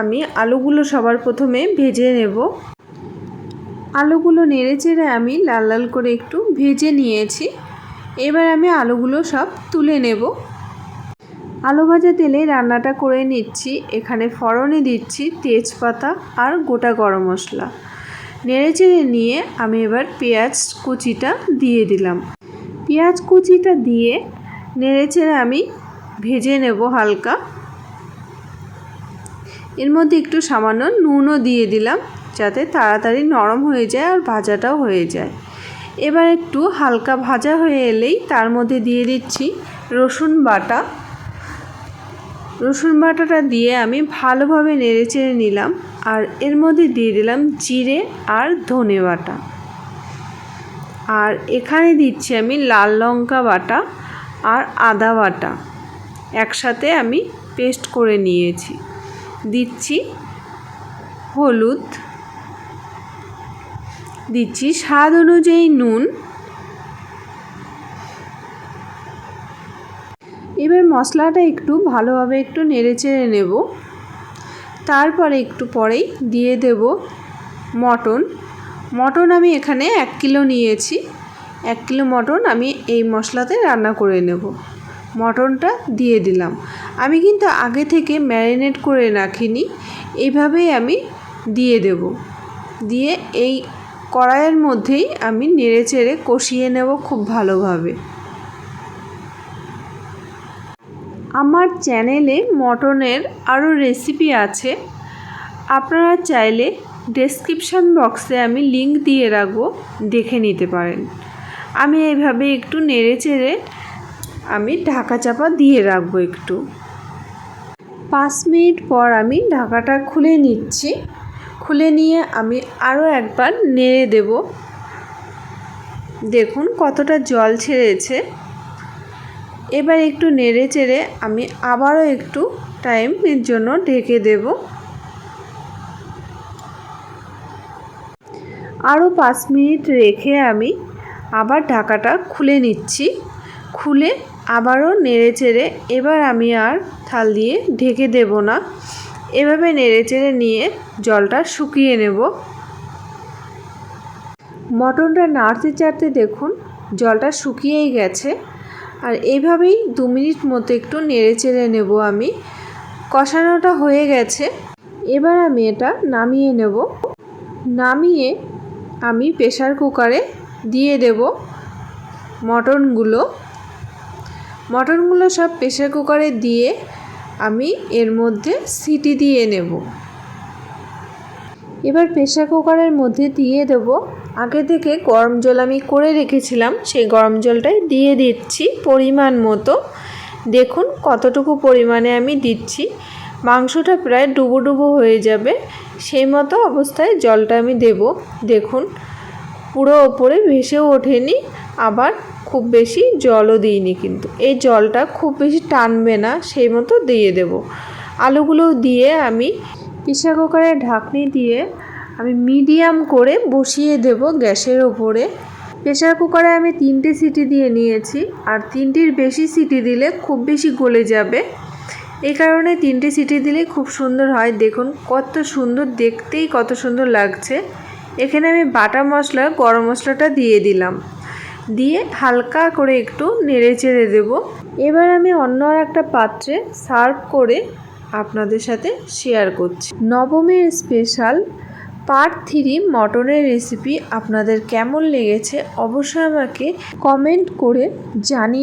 আমি আলুগুলো সবার প্রথমে ভেজে নেব। আলুগুলো নেড়ে চেড়ে আমি লাল লাল করে একটু ভেজে নিয়েছি। এবার আমি আলুগুলো সব তুলে নেব। আলু ভাজা তেলে রান্নাটা করে নিচ্ছি। এখানে ফড়নে দিচ্ছি তেজপাতা আর গোটা গরম মশলা। নেড়ে চেড়ে নিয়ে আমি এবার পেঁয়াজ কুচিটা দিয়ে দিলাম। পেঁয়াজ কুচিটা দিয়ে নেড়ে চেড়ে আমি ভেজে নেব হালকা। এর মধ্যে একটু সামান্য নুনও দিয়ে দিলাম যাতে তাড়াতাড়ি নরম হয়ে যায় আর ভাজাটাও হয়ে যায়। এবার একটু হালকা ভাজা হয়ে এলেই তার মধ্যে দিয়ে দিচ্ছি রসুন বাটা। রসুন বাটাটা দিয়ে আমি ভালোভাবে নেড়ে চেড়ে নিলাম আর এর মধ্যে দিয়ে দিলাম জিরে আর ধনে বাটা। আর এখানে দিচ্ছি আমি লাল লঙ্কা বাটা আর আদা বাটা। একসাথে আমি পেস্ট করে নিয়েছি। দিচ্ছি হলুদ, দিচ্ছি স্বাদ অনুযায়ী নুন। এবার মশলাটা একটু ভালোভাবে একটু নেড়ে চেড়ে নেব। তারপরে একটু পরেই দিয়ে দেব মটন। মটন আমি এখানে এক কিলো নিয়েছি। এক কিলো মটন আমি এই মশলাতে রান্না করে নেব। মটনটা দিয়ে দিলাম। আমি কিন্তু আগে থেকে ম্যারিনেট করে রাখিনি এইভাবেই আমি দিয়ে দেব। দিয়ে এই কড়াইয়ের মধ্যেই আমি নেড়ে চেড়ে কষিয়ে নেব খুব ভালোভাবে। আমার চ্যানেলে মটনের আরও রেসিপি আছে, আপনারা চাইলে ডেসক্রিপশান বক্সে আমি লিংক দিয়ে রাখব, দেখে নিতে পারেন। আমি এইভাবে একটু নেড়ে চেড়ে আমি ঢাকা চাপা দিয়ে রাখব একটু। পাঁচ মিনিট পর আমি ঢাকাটা খুলে নিচ্ছি। খুলে নিয়ে আমি আরও একবার নেড়ে দেব। দেখুন কতটা জল ছেড়েছে। এবার একটু নেড়ে চেড়ে আমি আবারও একটু টাইমের জন্য ঢেকে দেব। আরও পাঁচ মিনিট রেখে আমি আবার ঢাকাটা খুলে নিচ্ছি। খুলে আবারও নেড়ে চেড়ে এবার আমি আর থাল দিয়ে ঢেকে দেব না। এভাবে নেড়ে চেড়ে নিয়ে জলটা শুকিয়ে নেব। মটনটা নাড়তে চাড়তে দেখুন, জলটা শুকিয়েই গেছে। আর এইভাবেই দু মিনিট মতো একটু নেড়ে চেড়ে নেব আমি। কষানোটা হয়ে গেছে। এবার আমি এটা নামিয়ে নেব। নামিয়ে আমি প্রেশার কুকারে দিয়ে দেব মটনগুলো। মটনগুলো সব প্রেশার কুকারে দিয়ে আমি এর মধ্যে সিটি দিয়ে নেব। এবার প্রেশার কুকারের মধ্যে দিয়ে দেব। আগে থেকে গরম জল আমি করে রেখেছিলাম, সেই গরম জলটাই দিয়ে দিচ্ছি পরিমাণ মতো। দেখুন কতটুকু পরিমাণে আমি দিচ্ছি। মাংসটা প্রায় ডুবো ডুবো হয়ে যাবে, সেই মতো অবস্থায় জলটা আমি দেব। দেখুন পুরো ওপরে ভেসেও ওঠেনি, আবার খুব বেশি জলও দিইনি কিন্তু। এই জলটা খুব বেশি টানবে না, সেই মতো দিয়ে দেব। আলুগুলো দিয়ে আমি প্রেশার কুকারের ঢাকনি দিয়ে আমি মিডিয়াম করে বসিয়ে দেব গ্যাসের ওপরে। প্রেশার কুকারে আমি তিনটে সিটি দিয়ে নিয়েছি, আর তিনটির বেশি সিটি দিলে খুব বেশি গলে যাবে। এই কারণে তিনটে সিটি দিলে খুব সুন্দর হয়। দেখুন, কত সুন্দর, দেখতেই কত সুন্দর লাগছে। এখানে আমি বাটা মশলা, গরম মশলাটা দিয়ে দিলাম। দিয়ে হালকা করে একটু নেড়ে চেড়ে দেবো। এবার আমি অন্য একটা পাত্রে সার্ভ করে আপনাদের সাথে শেয়ার করছি। নবমীর স্পেশাল পার্ট থ্রি মটনের রেসিপি আপনাদের কেমন লেগেছে অবশ্যই আমাকে কমেন্ট করে জানিয়ে